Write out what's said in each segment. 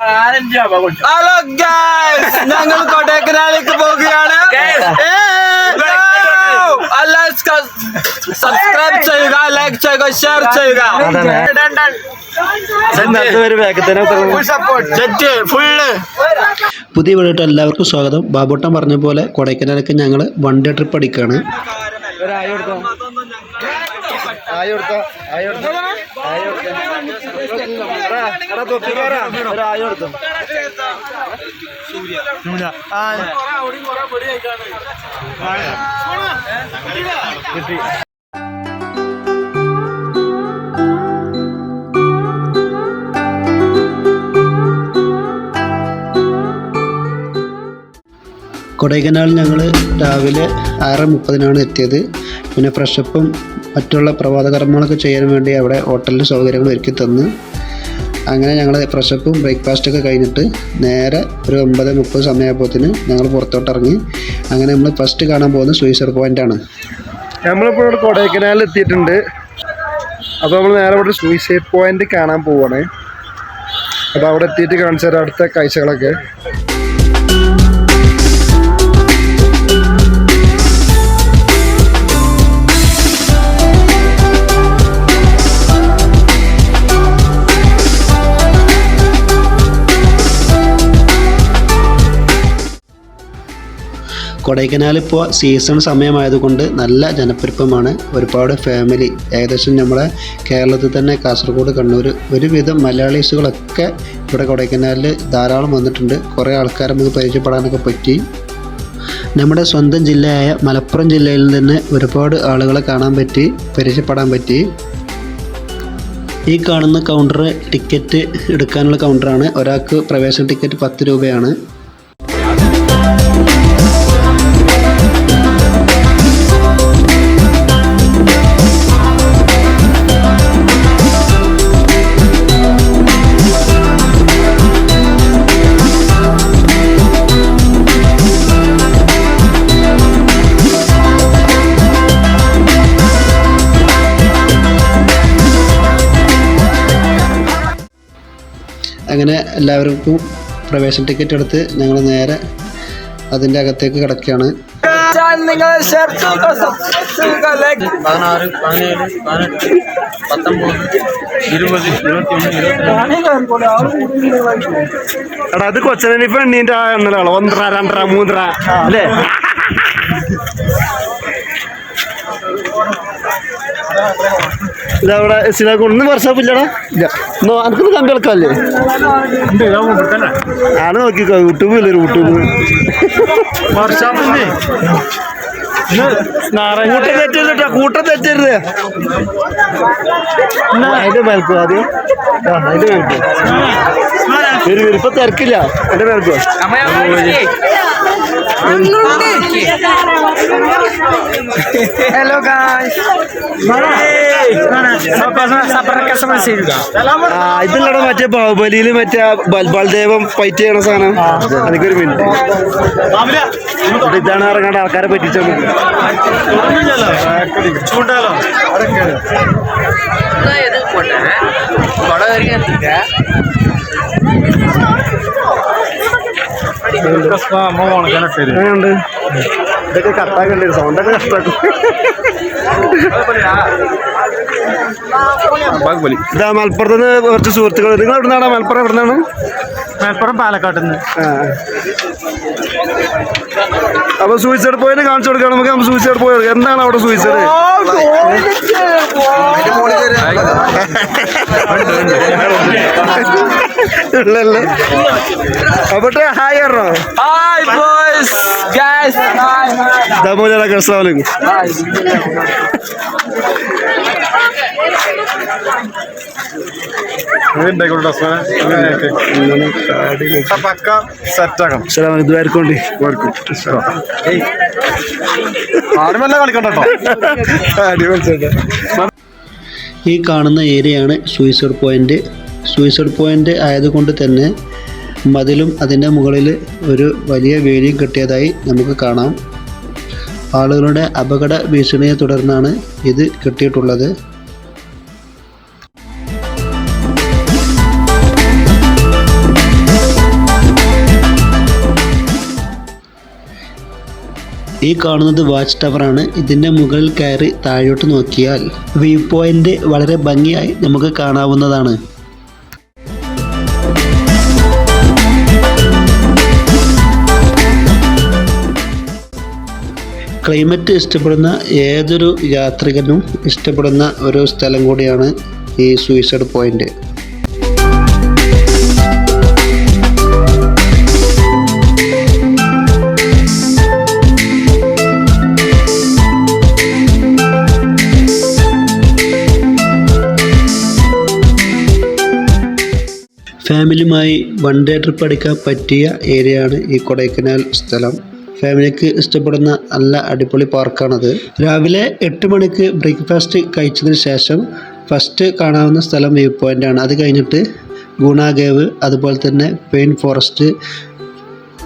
Hello guys ഞങ്ങൾ കൊടൈക്കനാലിലേക്ക് പോകുകയാണ് subscribe ചെയ്യുക ലൈക്ക് ചെയ്യുക ഷെയർ ചെയ്യുക. പുതിയ വീഡിയോട്ട് എല്ലാവർക്കും സ്വാഗതം. ബാബുട്ടൻ പറഞ്ഞ പോലെ കൊടൈക്കനാലൊക്കെ ഞങ്ങൾ വൺ ഡേ ട്രിപ്പ് അടിക്കുകയാണ് കൊടൈക്കനാൽ ഞങ്ങൾ രാവിലെ ആറ് മുപ്പതിനാണ് എത്തിയത്. പിന്നെ ഫ്രഷപ്പും മറ്റുള്ള പ്രഭാത കർമ്മങ്ങളൊക്കെ ചെയ്യാൻ വേണ്ടി അവിടെ ഹോട്ടലിൽ സൗകര്യങ്ങൾ ഒരുക്കി തന്ന്. അങ്ങനെ ഞങ്ങൾ ഫ്രഷപ്പും ബ്രേക്ക്ഫാസ്റ്റൊക്കെ കഴിഞ്ഞിട്ട് നേരെ ഒരു ഒമ്പത് മുപ്പത് സമയമാകുമ്പോഴത്തേന് ഞങ്ങൾ പുറത്തോട്ട് ഇറങ്ങി അങ്ങനെ നമ്മൾ ഫസ്റ്റ് കാണാൻ പോകുന്നത് സൂയിസർ ആണ്. നമ്മളിപ്പോൾ ഇവിടെ കൊടൈക്കനാലിൽ എത്തിയിട്ടുണ്ട്. അപ്പോൾ നമ്മൾ നേരെ ഇവിടെ സൂയിസൈഡ് പോയിന്റ് കാണാൻ പോവാണ്. അപ്പോൾ അവിടെ എത്തിയിട്ട് കാണിച്ചു തരാം അടുത്ത കാഴ്ചകളൊക്കെ. കൊടൈക്കനാൽ ഇപ്പോൾ സീസൺ സമയമായതുകൊണ്ട് നല്ല ജനപ്പെരുപ്പമാണ്. ഒരുപാട് ഫാമിലി ഏകദേശം നമ്മുടെ കേരളത്തിൽ തന്നെ കാസർഗോഡ് കണ്ണൂർ ഒരുവിധം മലയാളീസുകളൊക്കെ ഇവിടെ കൊടൈക്കനാലിൽ ധാരാളം വന്നിട്ടുണ്ട്. കുറേ ആൾക്കാരെ നമുക്ക് പരിചയപ്പെടാനൊക്കെ പറ്റി. നമ്മുടെ സ്വന്തം ജില്ലയായ മലപ്പുറം ജില്ലയിൽ നിന്ന് ഒരുപാട് ആളുകളെ കാണാൻ പറ്റി പരിചയപ്പെടാൻ പറ്റി. ഈ കാണുന്ന കൗണ്ടർ ടിക്കറ്റ് എടുക്കാനുള്ള കൗണ്ടറാണ് ഒരാൾക്ക് പ്രവേശന ടിക്കറ്റ് പത്ത് രൂപയാണ്. അങ്ങനെ എല്ലാവർക്കും പ്രവേശന ടിക്കറ്റ് എടുത്ത് ഞങ്ങൾ നേരെ അതിന്റെ അകത്തേക്ക് കിടക്കുകയാണ്. നിങ്ങൾ പതിനാറ് പതിനേഴ് പതിനെട്ട് പത്തൊമ്പത് ഇരുപത് എടാ അത് കൊച്ചനെ പെണ്ണീന്റെ ആ എണ്ണലാണോ ഒന്നര രണ്ടര മൂന്നര അല്ലേ? ഇതവിടെ സിനാക്ക് ഒന്നും വർഷാപ്പില്ലടാ ഇല്ല. അനക്കൊന്ന് കമ്പി ഇളക്കല്ലേ ആണ് നോക്കിക്കോ യൂട്യൂബ് ഇല്ലേ യൂട്യൂബ് വർഷാപ്പില്ലേ കൂട്ടം തെറ്റരുത് കൂട്ടം തെറ്റരുത് അതിന്റെ മേൽക്കോ ആദ്യം? അതിന്റെ മേൽക്കോ. ഇപ്പൊ തിരക്കില്ല. എന്റെ മേൽക്കോ. ഹലോ ഗായ്സ് സബ്സ്ക്രൈബ് ചെയ്യുക ആ ഇതില്ലടാ മറ്റേ ബാഹുബലിയില് മറ്റേ ആ ബൽ- ബൽദേവം ഫൈറ്റ് ചെയ്യണ സാധനം എനിക്കൊരു മിനിറ്റ് ഇതാണ് ഇറങ്ങേണ്ട ആൾക്കാരെ പറ്റിച്ച ചൂണ്ടാലോ എങ്ങനെയുണ്ട്? ഇതൊക്കെ കട്ടാക്കണ്ടേ സൗണ്ടൊക്കെ കട്ടാക്കും ഇതാ മലപ്പുറത്ത് നിന്ന് കുറച്ച് സുഹൃത്തുക്കൾ. നിങ്ങൾ എവിടെ നിന്നാണ് മലപ്പുറം എവിടെ നിന്നാണ് മലപ്പുറം പാലക്കാട്ട് നിന്ന്. അപ്പൊ സൂയിസൈഡ് പോയിന്റ് കാണിച്ചു കൊടുക്കണം നമുക്ക് നമ്മൾ സൂയിസൈഡ് പോയി എന്താണ് അവിടെ സൂയിസൈഡ് ഉള്ളല്ലേ? ഹായ് പറഞ്ഞോ. ഹായ് ബോയ്സ് ദമോലൊക്കെ അടിപൊളി ഈ കാണുന്ന ഏരിയയാണ് സൂയിസൈഡ് പോയിന്റ് സൂയിസൈഡ് പോയിന്റ് ആയതുകൊണ്ട് തന്നെ മതിലും അതിന്റെ മുകളിൽ ഒരു വലിയ വേലിയും കെട്ടിയതായി നമുക്ക് കാണാം. ആളുകളുടെ അപകട ഭീഷണിയെ തുടർന്നാണ് ഇത് കെട്ടിയിട്ടുള്ളത്. ഈ കാണുന്നത് വാച്ച് ടവറാണ് ഇതിന്റെ മുകളിൽ കയറി താഴോട്ട് നോക്കിയാൽ വ്യൂ പോയിന്റ് വളരെ ഭംഗിയായി നമുക്ക് കാണാവുന്നതാണ്. ക്ലൈമറ്റ് ഇഷ്ടപ്പെടുന്ന ഏതൊരു യാത്രികനും ഇഷ്ടപ്പെടുന്ന ഒരു സ്ഥലം കൂടിയാണ് ഈ സൂയിസൈഡ് പോയിന്റ് ഫാമിലിയുമായി വൺ ഡേ ട്രിപ്പ് അടിക്കാൻ പറ്റിയ ഏരിയയാണ് ഈ കൊടൈക്കനാൽ സ്ഥലം. ഫാമിലിക്ക് ഇഷ്ടപ്പെടുന്ന നല്ല അടിപൊളി പാർക്കാണത്. രാവിലെ എട്ട് മണിക്ക് ബ്രേക്ക്ഫാസ്റ്റ് കഴിച്ചതിന് ശേഷം ഫസ്റ്റ് കാണാവുന്ന സ്ഥലം വ്യൂ പോയിന്റാണ് ആണ് അത് കഴിഞ്ഞിട്ട് ഗുണാഗേവ് അതുപോലെ തന്നെ പെയിൻ ഫോറസ്റ്റ്.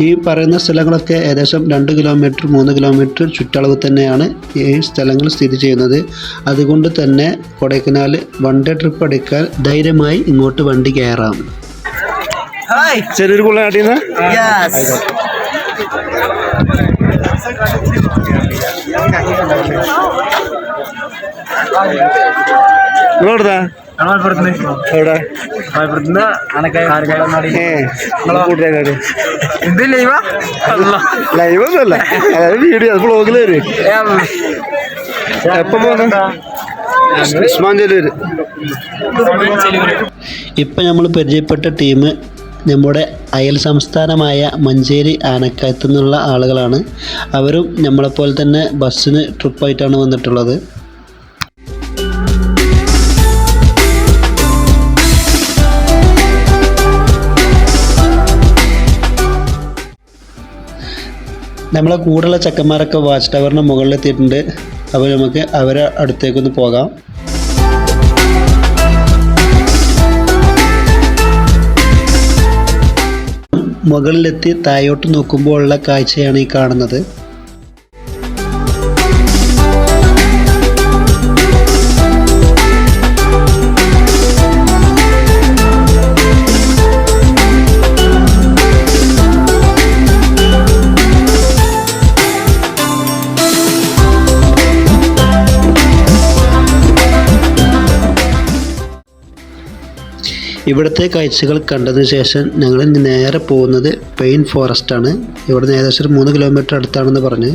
ഈ പറയുന്ന സ്ഥലങ്ങളൊക്കെ ഏകദേശം രണ്ട് കിലോമീറ്റർ മൂന്ന് കിലോമീറ്റർ ചുറ്റളവ് തന്നെയാണ് ഈ സ്ഥലങ്ങൾ സ്ഥിതി ചെയ്യുന്നത്. അതുകൊണ്ട് തന്നെ കൊടൈക്കനാൽ വൺ ഡേ ട്രിപ്പ് അടിക്കാൻ ധൈര്യമായി ഇങ്ങോട്ട് വണ്ടി കയറാം. Hi. ചെറിയൊരു കുള്ള നാട്ടിന്ന് Yes. നിങ്ങളെവിടുന്നാ എവിടെ ഏ കൂട്ടുകാര് ഇത് ലൈവാ ലൈവ് ഒന്നുമല്ല അതായത് വീഡിയോ ബ്ലോഗിൽ വരും എപ്പം പോകുന്നു ഉസ്മാൻ ചെല്ലൂര് ഇപ്പം നമ്മൾ പരിചയപ്പെട്ട ടീം നമ്മുടെ അയൽ സംസ്ഥാനമായ മഞ്ചേരി ആനക്കയത്തു നിന്നുള്ള ആളുകളാണ്. അവരും നമ്മളെപ്പോലെ തന്നെ ബസ്സിന് ട്രിപ്പായിട്ടാണ് വന്നിട്ടുള്ളത്. നമ്മളെ കൂടെയുള്ള ചെക്കന്മാരൊക്കെ വാച്ച് ടവറിന് മുകളിലെത്തിയിട്ടുണ്ട്. അപ്പോൾ നമുക്ക് അവരെ അടുത്തേക്കൊന്ന് പോകാം. മുകളിലെത്തി താഴോട്ട് നോക്കുമ്പോഴുള്ള കാഴ്ചയാണ് ഈ കാണുന്നത്. ഇവിടുത്തെ കാഴ്ചകൾ കണ്ടതിന് ശേഷം ഞങ്ങൾ നേരെ പോകുന്നത് പെയിൻ ഫോറസ്റ്റ് ആണ്. ഇവിടുന്ന് ഏകദേശം ഒരു മൂന്ന് കിലോമീറ്റർ അടുത്താണെന്ന് പറഞ്ഞ്.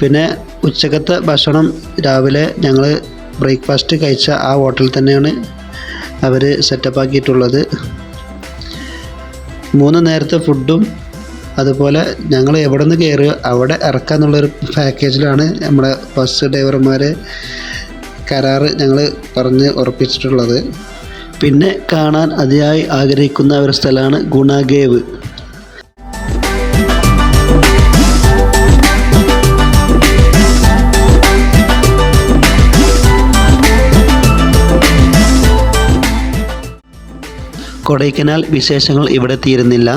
പിന്നെ ഉച്ചക്കത്തെ ഭക്ഷണം രാവിലെ ഞങ്ങൾ ബ്രേക്ക്ഫാസ്റ്റ് കഴിച്ച ആ ഹോട്ടലിൽ തന്നെയാണ് അവർ സെറ്റപ്പ് ആക്കിയിട്ടുള്ളത്. മൂന്ന് നേരത്തെ ഫുഡും അതുപോലെ ഞങ്ങൾ എവിടെ നിന്ന് കയറുക അവിടെ ഇറക്കാന്നുള്ളൊരു പാക്കേജിലാണ് നമ്മുടെ ബസ് ഡ്രൈവർമാർ കരാറ് ഞങ്ങൾ പറഞ്ഞ് ഉറപ്പിച്ചിട്ടുള്ളത്. പിന്നെ കാണാൻ അതിയായി ആഗ്രഹിക്കുന്ന ഒരു സ്ഥലമാണ് ഗുണാഗേവ്. കൊടൈക്കനാൽ വിശേഷങ്ങൾ ഇവിടെ തീരുന്നില്ല.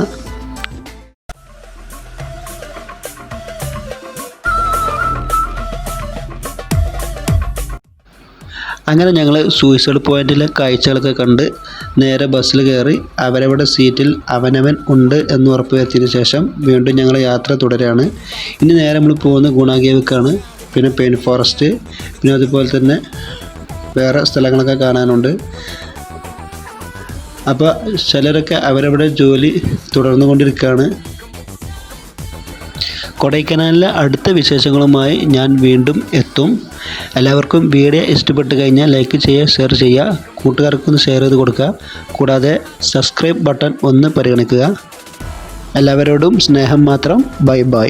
അങ്ങനെ ഞങ്ങൾ സൂയിസൈഡ് പോയിന്റിലെ കാഴ്ചകളൊക്കെ കണ്ട് നേരെ ബസ്സിൽ കയറി അവരവരുടെ സീറ്റിൽ അവനവൻ ഉണ്ട് എന്ന് ഉറപ്പ് വരുത്തിയതിന് ശേഷം വീണ്ടും ഞങ്ങൾ യാത്ര തുടരുകയാണ് ഇനി നേരെ നമ്മൾ പോകുന്ന ഗുണാഗേവിക്കാണ്. പിന്നെ പെയിൻ ഫോറസ്റ്റ് പിന്നെ അതുപോലെ തന്നെ വേറെ സ്ഥലങ്ങളൊക്കെ കാണാനുണ്ട്. അപ്പോൾ ചിലരൊക്കെ അവരവിടെ ജോലി തുടർന്നു കൊണ്ടിരിക്കുകയാണ് കൊടൈക്കനാലിലെ അടുത്ത വിശേഷങ്ങളുമായി ഞാൻ വീണ്ടും എത്തും. എല്ലാവർക്കും വീഡിയോ ഇഷ്ടപ്പെട്ട് കഴിഞ്ഞാൽ ലൈക്ക് ചെയ്യുക ഷെയർ ചെയ്യുക. കൂട്ടുകാർക്കൊന്ന് ഷെയർ ചെയ്ത് കൊടുക്കുക. കൂടാതെ സബ്സ്ക്രൈബ് ബട്ടൺ ഒന്ന് പരിഗണിക്കുക. എല്ലാവരോടും സ്നേഹം മാത്രം. Bye bye